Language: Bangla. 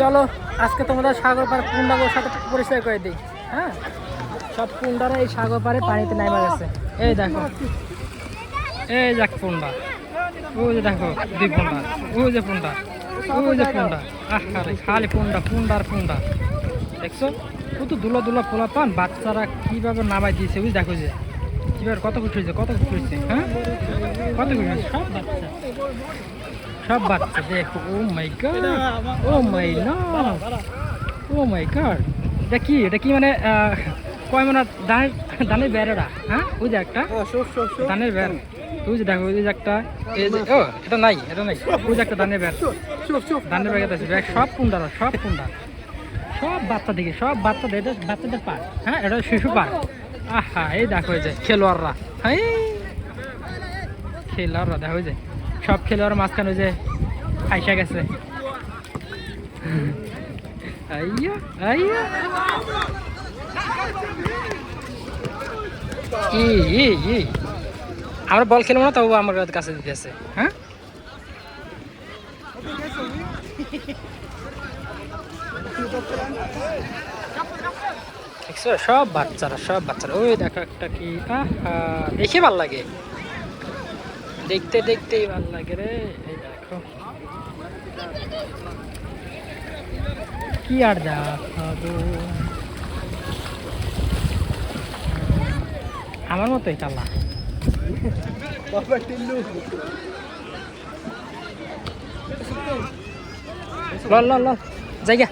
চলো, আজকে তোমাদের সাগর পাড়ে পুন্ডাগুলোর সাথে পরিচয় করে দিই। হ্যাঁ? সব পুন্ডারা এই সাগর পাড়ে পানিতে নামা গেছে। এই দেখো। এই দেখ পুন্ডা। ওই যে দেখো দুই পুন্ডা। ওই যে পুন্ডা। ওই যে পুন্ডা। আরে, খালি পুন্ডা, পুন্ডার পুন্ডা। দেখছ? কত দুলা দুলা পোলা পান বাচ্চারা কীভাবে নামাই দিয়েছে ওই দেখো যে। কীভাবে কত খুশি হয়েছে? কত খুশি হয়েছে? হ্যাঁ? কত খুশি হয়েছে? সব বাচ্চা। সব বাচ্চা দেখো ও মাই গড ও মাই ও মাই গড। এটা কি? এটা কি মানে কয় মানে ধানের ধানের বেড়েরা হ্যাঁ? ওই যে একটা ধানের বেড়। যে দেখো ওই যে একটা এই যে ও এটা নাই এটা নাই। ওই যে একটা ধানের বেড়। ধানের ব্যাগ আছে ব্যাগ সব কুন্ডারা সব কুন্ডা সব বাচ্চা দিকে সব এটা বাচ্চাদের পার হ্যাঁ? এটা শিশু পার আহা, এই দেখো এই যে খেলোয়াড়রা। হ্যাঁ খেলোয়াড়রা, দেখো এই যে সব খেলোয়াড় মাঝখানে যে আইসা গেছে। আইয়া আইয়া। আমরা বল খেলব না তবু আমার কাছে দিতে আছে। হ্যাঁ? দেখছ? সব বাচ্চারা সব বাচ্চারা। ওই দেখো একটা কি? দেখে ভালো লাগে। দেখতে দেখতেই ভালো লাগে রে, এই দেখো। কি আর দেখাবো? আমার মতোই কালা ল ল ল জায়গা